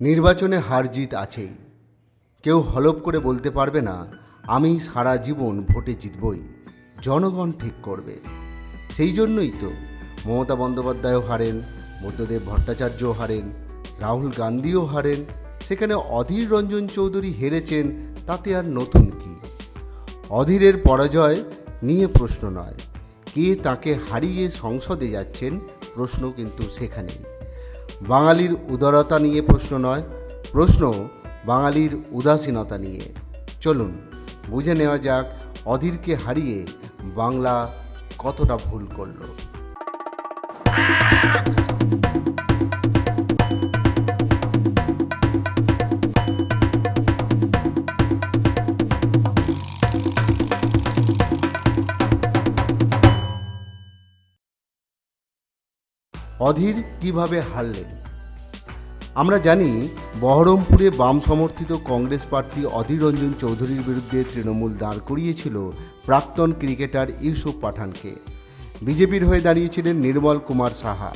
নির্বাচনে হার জিত আছেই। কেউ হলপ করে বলতে পারবে না, আমি সারা জীবন ভোটে জিতবই, জনগণ ঠিক করবে। সেই জন্যই তো মমতা বন্দ্যোপাধ্যায়ও হারেন বুদ্ধদেব ভট্টাচার্যও হারেন, রাহুল গান্ধীও হারেন, সেখানে অধীর রঞ্জন চৌধুরী হেরেছেন, তাতে আর নতুন কি? অধীরের পরাজয় নিয়ে প্রশ্ন নয়, কে তাকে হারিয়ে সংসদে যাচ্ছেন প্রশ্ন কিন্তু সেখানেই। বাঙালির উদারতা নিয়ে প্রশ্ন নয়, প্রশ্ন বাঙালির উদাসীনতা নিয়ে। চলুন, বুঝে নেওয়া যাক অধীরকে হারিয়ে বাংলা কতটা ভুল করল। অধীর কীভাবে হারলেন? আমরা জানি বহরমপুরে বাম সমর্থিত কংগ্রেস প্রার্থী অধীর রঞ্জন চৌধুরীর বিরুদ্ধে তৃণমূল দাঁড় করিয়েছিল প্রাক্তন ক্রিকেটার ইউসুফ পাঠানকে। বিজেপির হয়ে দাঁড়িয়েছিলেন নির্মল কুমার সাহা।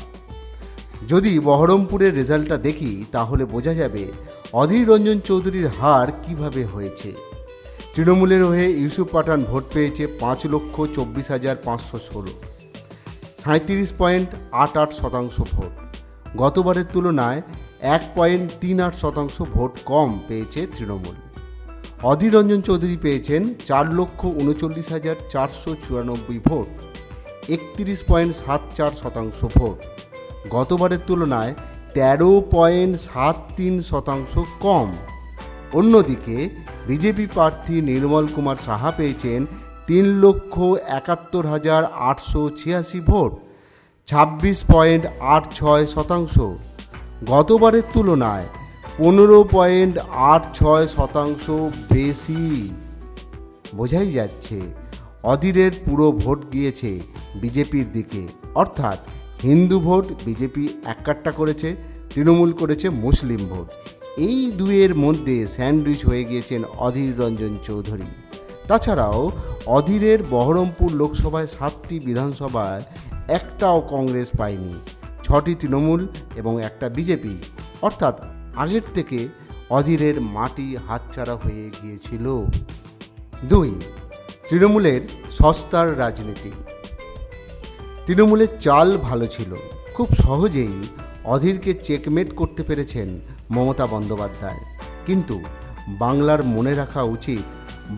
যদি বহরমপুরের রেজাল্টটা দেখি, তাহলে বোঝা যাবে অধীর রঞ্জন চৌধুরীর হার কীভাবে হয়েছে। তৃণমূলের হয়ে ইউসুফ পাঠান ভোট পেয়েছে পাঁচ লক্ষ চব্বিশ হাজার পাঁচশো ষোলো। সাঁত্রিশ পয়েন্ট আট আট শতাংশ ভোট। গতবারের তুলনায় এক পয়েন্ট তিন আট শতাংশ ভোট কম পেয়েছে তৃণমূল। অধীর রঞ্জন চৌধুরী পেয়েছেন চার লক্ষ উনচল্লিশ হাজার চারশো চুরানব্বই ভোট, একত্রিশ পয়েন্ট সাত চার শতাংশ ভোট। গতবারের তুলনায় তেরো পয়েন্ট সাত তিন শতাংশ কম। অন্যদিকে বিজেপি প্রার্থী নির্মল কুমার সাহা পেয়েছেন তিন লক্ষ একাত্তর হাজার আটশো ছিয়াশি ভোট, ছাব্বিশ পয়েন্ট আট ছয় শতাংশ। গতবারের তুলনায় পনেরো পয়েন্ট আট ছয় শতাংশ বেশি। বোঝাই যাচ্ছে, অধীরের পুরো ভোট গিয়েছে বিজেপির দিকে। অর্থাৎ হিন্দু ভোট বিজেপি একাট্টা করেছে, তৃণমূল করেছে মুসলিম ভোট। এই দুয়ের মধ্যে স্যান্ডউইচ হয়ে গিয়েছেন অধীর রঞ্জন চৌধুরী। তাছাড়াও অধীরের বহরমপুর লোকসভায় সাতটি বিধানসভায় একটাও কংগ্রেস পায়নি। ছটি তৃণমূল এবং একটা বিজেপি। অর্থাৎ আগের থেকে অধীরের মাটি হাতছাড়া হয়ে গিয়েছিল। দুই, তৃণমূলের সস্তার রাজনীতি। তৃণমূলের চাল ভালো ছিল। খুব সহজেই অধীরকে চেকমেট করতে পেরেছেন মমতা বন্দ্যোপাধ্যায়। কিন্তু বাংলার মনে রাখা উচিত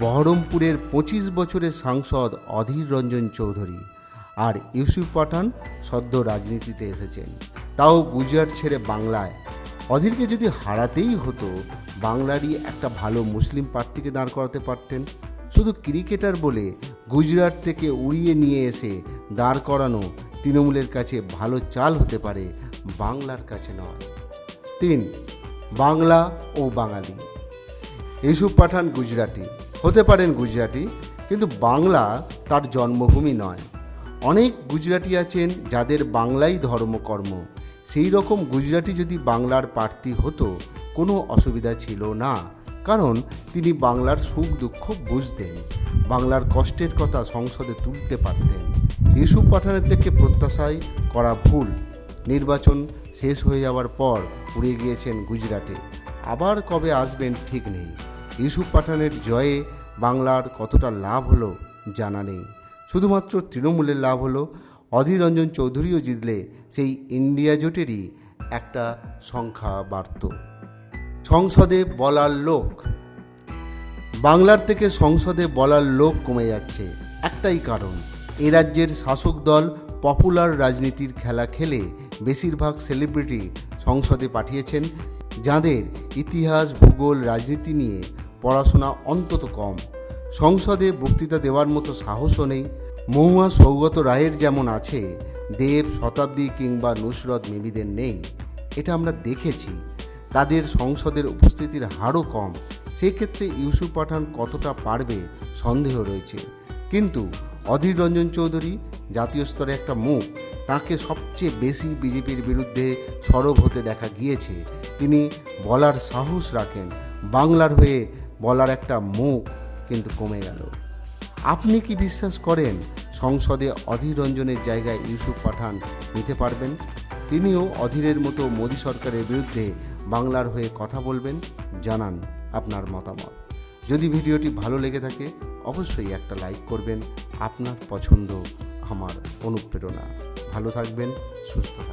বহরমপুরের পঁচিশ বছরের সাংসদ অধীর রঞ্জন চৌধুরী আর ইউসুফ পাঠান সদ্য রাজনীতিতে এসেছেন। তাও গুজরাট ছেড়ে বাংলায়। অধীরকে যদি হারাতেই হতো, বাংলারই একটা ভালো মুসলিম প্রার্থীকে দাঁড় করাতে পারতেন। শুধু ক্রিকেটার বলে গুজরাট থেকে উড়িয়ে নিয়ে এসে দাঁড় করানো তৃণমূলের কাছে ভালো চাল হতে পারে বাংলার কাছে নয়। তিন, বাংলা ও বাঙালি। ইউসুফ পাঠান গুজরাটি। হতে পারেন গুজরাটি, কিন্তু বাংলা তার জন্মভূমি নয়। অনেক গুজরাটি আছেন যাদের বাংলাই ধর্মকর্ম। সেই রকম গুজরাটি যদি বাংলার প্রার্থী হতো, কোনো অসুবিধা ছিল না, কারণ তিনি বাংলার সুখ দুঃখ বুঝতেন, বাংলার কষ্টের কথা সংসদে তুলতে পারতেন। ইউসুফ পাঠানের থেকে প্রত্যাশাই করা ভুল। নির্বাচন শেষ হয়ে যাওয়ার পর উড়ে গিয়েছেন গুজরাটে। আবার কবে আসবেন ঠিক নেই। ইউসুফ পাঠানের জয়ে বাংলার কতটা লাভ হলো জানা নেই। শুধুমাত্র তৃণমূলের লাভ হলো অধীর রঞ্জন চৌধুরীও জিতলে সেই ইন্ডিয়া জোটেরই একটা সংখ্যা বাড়ত। সংসদে বলার লোক। বাংলার থেকে সংসদে বলার লোক কমে যাচ্ছে। একটাই কারণ, এ রাজ্যের শাসক দল পপুলার রাজনীতির খেলা খেলে বেশিরভাগ সেলিব্রিটি সংসদে পাঠিয়েছেন, যাদের ইতিহাস, ভূগোল, রাজনীতি নিয়ে পড়াশোনা অন্তত কম। সংসদে বক্তৃতা দেওয়ার মতো সাহসও নেই। মহুয়া সৌগত রায়ের যেমন আছে, দেব, শতাব্দী কিংবা নুসরত মিমিদের নেই। এটা আমরা দেখেছি। তাদের সংসদের উপস্থিতির হারও কম। সেক্ষেত্রে ইউসুফ পাঠান কতটা পারবে সন্দেহ রয়েছে। কিন্তু অধীর রঞ্জন চৌধুরী, জাতীয় স্তরে একটা মুখ, তাকে সবচেয়ে বেশি বিজেপির বিরুদ্ধে সরব হতে দেখা গিয়েছে। তিনি বলার সাহস রাখেন। বাংলার হয়ে বলার একটা মুখ কিন্তু কমে গেল। আপনি কি বিশ্বাস করেন সংসদে অধীর রঞ্জনের জায়গায় ইউসুফ পাঠান নিতে পারবেন? তিনিও অধীরের মতো মোদী সরকারের বিরুদ্ধে বাংলার হয়ে কথা বলবেন? জানান আপনার মতামত। যদি ভিডিওটি ভালো লেগে থাকে, অবশ্যই একটা লাইক করবেন। আপনার পছন্দ, আমার অনুপ্রেরণা। ভালো থাকবেন, সুস্থ থাকবেন।